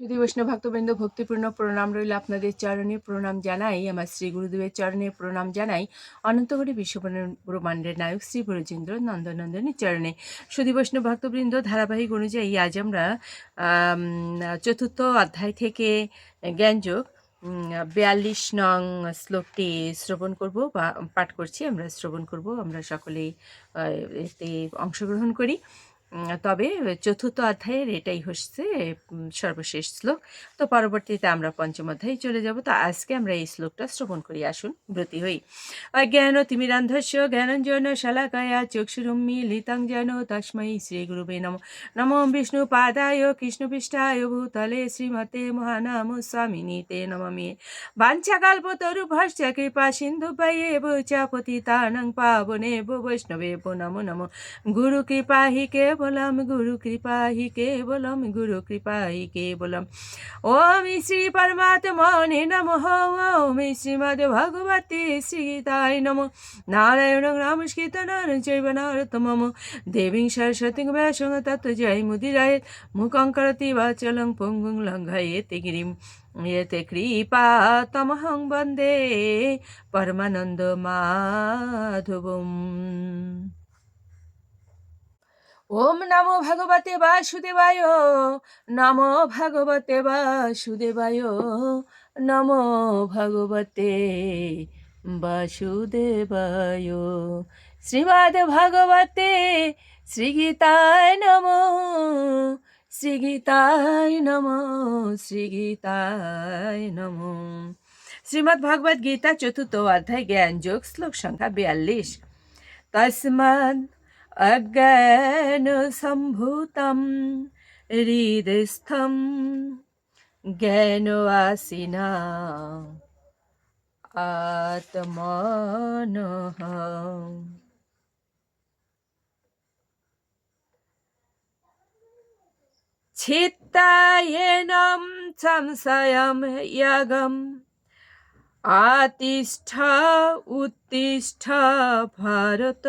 যদি বৈষ্ণব ভক্তবৃন্দ ভক্তিপূর্ণ প্রণাম রইল আপনাদের চরণে প্রণাম জানাই, আমার শ্রী গুরুদেবের চরণে প্রণাম জানাই অনন্তকরী বিশ্ব ব্রহ্মাণ্ডের নায়ক শ্রী ব্রজেন্দ্র নন্দনন্দনের চরণে। সুধী বৈষ্ণব ভক্তবৃন্দ, ধারাবাহিক অনুযায়ী আজ আমরা চতুর্থ অধ্যায় থেকে জ্ঞানযোগ বিয়াল্লিশ নং শ্লোকটি শ্রবণ করব, বা পাঠ করছি, আমরা শ্রবণ করব, আমরা সকলেই এতে অংশগ্রহণ করি। তবে চতুর্থ অধ্যায়ের এটাই হচ্ছে সর্বশেষ শ্লোক। তো পরবর্তীতে আমরা পঞ্চম অধ্যায়ে চলে যাব। তো আজকে আমরা এই শ্লোকটা শ্রবণ করি। আসুন, ব্রতী হই। অজ্ঞান তিমিরান্ধস্য জ্ঞানঞ্জন শালাকায়া চক্ষুরুম্মি লিতাং যেন তস্मै শ্রী গুরুবে নম। নমো বিষ্ণু পাদায় কৃষ্ণপৃষ্ঠায় ভূতলে শ্রীমতে মহানাম স্বামিনী তে নমামি। বাঞ্ছাকাল্পতরুভশ্চ কৃপা সিন্ধু পায়ে চ পতিতানং পাবনে বৈষ্ণবে নমো নমো। গুরু কৃপা হি কেবলম গুরু কৃপা হি কেবলম গুরু কৃপা হি কেবলম ওম শ্রী পরমাত্মনে নমঃ। ওম শ্রীমদ ভগবতে শ্রীগীতায় নমঃ। নারায়ণ নমস্কৃত নর চৈব নরতমম দেবীং সরস্বতীং ব্যাসং তত্ত্ব জয় মুদিরায়। মুখং করতি বাচলং পঙ্গুং লঙ্ঘয়েতে গিরিম। কৃপা তমহং বন্দে। পরমানন্দ মাধবম। ওম নমো ভগবতে বাসুদেবায়, নমো ভগবতে বাসুদেবায়, নমো ভগবতে বাসুদেবায়। শ্রীমদ ভগবতে শ্রীগীতায় নম শ্রীগীতায় নম শ্রীগীতায় নম। শ্রীমদ্ ভগবদ গীতা চতুর্থ অধ্যায় জ্ঞান যোগ শ্লোক সংখ্যা বিয়াল্লিশ। তস্মাদ অজ্ঞান সম্ভূতম হৃদস্থম জ্ঞান আসিনা আত্মন চিত্তায়েনম সংশয়ম ইয়াগম আতিষ্ঠ উত্তিষ্ঠ ভারত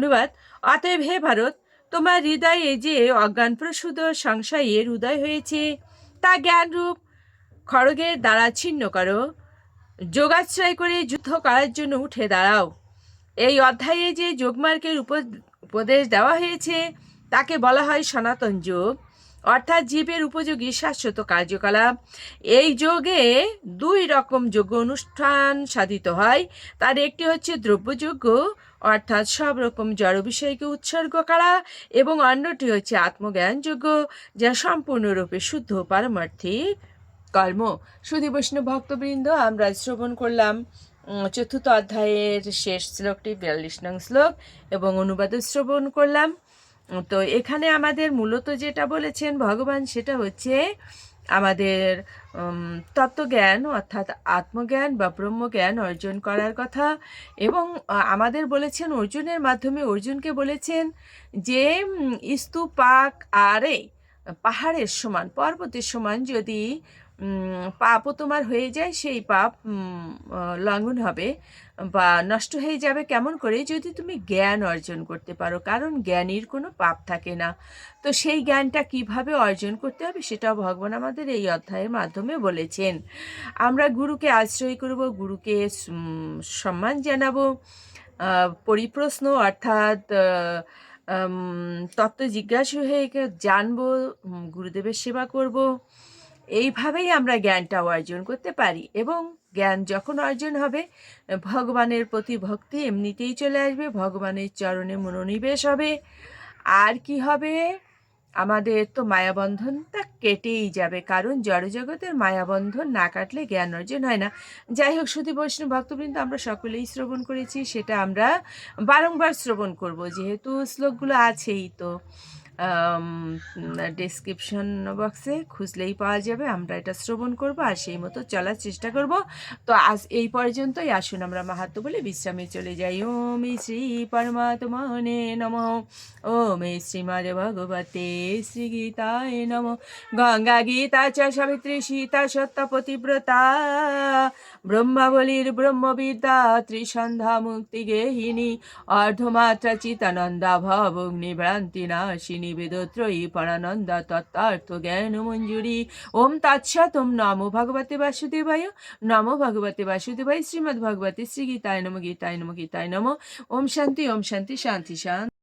অনুবাদ, অতএব হে ভারত, তোমার হৃদয়ে যে অজ্ঞান প্রসূত সংশয়ের উদয় হয়েছে, তা জ্ঞানরূপ খড়গের দ্বারা ছিন্ন করো। যোগাশ্রয় করে যুদ্ধ করার জন্য উঠে দাঁড়াও। এই অধ্যায়ে যে যোগমার্গের উপ- উপদেশ দেওয়া হয়েছে, তাকে বলা হয় সনাতন যোগ। অর্থাৎ জীবের উপযোগী শাশ্বত কার্যকলাপ। এই যোগে দুই রকম যোগ্য অনুষ্ঠান সাধিত হয়। তার একটি হচ্ছে দ্রব্যযোগ্য অর্থাৎ সব রকম জড় বিষয়কে উৎসর্গ করা এবং অন্যটি হচ্ছে আত্মজ্ঞানযোগ্য, যা সম্পূর্ণরূপে শুদ্ধ পারমার্থিক। কর্ম সুধী বৈষ্ণব ভক্তবৃন্দ, আমরা শ্রবণ করলাম চতুর্থ অধ্যায়ের শেষ শ্লোকটি, বিয়াল্লিশ নং শ্লোক, এবং অনুবাদ শ্রবণ করলাম। তো এখানে আমাদের মূলত যেটা বলেছেন ভগবান, সেটা হচ্ছে আমাদের তত্ত্বজ্ঞান অর্থাৎ আত্মজ্ঞান বা ব্রহ্মজ্ঞান অর্জন করার কথা। এবং আমাদের বলেছেন, অর্জুনের মাধ্যমে অর্জুনকে বলেছেন যে স্তূপাক আরে, পাহাড়ের সমান, পর্বতের সমান যদি পাপও তোমার হয়ে যায়, সেই পাপ লঙ্ঘন হবে বা নষ্ট হয়ে যাবে কেমন করে যদি তুমি জ্ঞান অর্জন করতে পারো। কারণ জ্ঞানীর কোনো পাপ থাকে না। তো সেই জ্ঞানটা কীভাবে অর্জন করতে হবে সেটাও ভগবান আমাদের এই অধ্যায়ের মাধ্যমে বলেছেন। আমরা গুরুকে আশ্রয় করব, গুরুকে সম্মান জানাব পরিপ্রশ্ন অর্থাৎ তত্ত্ব জিজ্ঞাসা হয়ে জানব গুরুদেবের সেবা করব। এইভাবেই আমরা জ্ঞানটা অর্জন করতে পারি এবং জ্ঞান যখন অর্জন হবে, ভগবানের প্রতি ভক্তি এমনিতেই চলে আসবে, ভগবানের চরণে মনোনিবেশ হবে। আর কি হবে? আমাদের তো মায়াবন্ধনটা কেটেই যাবে, কারণ জড়জগতের মায়াবন্ধন না কাটলে জ্ঞান অর্জন হয় না। যাই হোক শুধু বৈষ্ণব ভক্তবৃন্দ, আমরা সকলেই শ্রবণ করেছি, সেটা আমরা বারংবার শ্রবণ করব, যেহেতু শ্লোকগুলো আছেই তো। ডেসক্রিপশন বক্সে খুঁজলেই পাওয়া যাবে। আমরা এটা শ্রবণ করব আর সেই মতো চলার চেষ্টা করব। তো আজ এই পর্যন্তই। আসুন আমরা মাহাত্ম বলে বিশ্রামে চলে যাই। ওম শ্রী পরমাত্মনে নম। ওম শ্রীমদ ভগবতে শ্রী গীতায় নম। গঙ্গা গীতা চ সাবিত্রী সীতা সত্য পতিব্রতা ব্রহ্মাবলীর ব্রহ্মবিদ্যা, ত্রিসন্ধ্যা মুক্তি গেহিনী, অর্ধমাত্রা চিতানন্দা ভবগ্নি ভ্রান্তি নাশিনী, বেদত্রয়ী পরানন্দা তত্ত্বার্থ জ্ঞান মঞ্জুরি ওম তাৎসাত ওম নমো ভগবতে বাসুদেবায়, নমো ভগবতে বাসুদেবায়, শ্রীমদ্ ভগবতে শ্রী গীতায় নম গীতায় নম গীতায় নম। ওম শান্তি ওম শান্তি শান্তি শান্তি।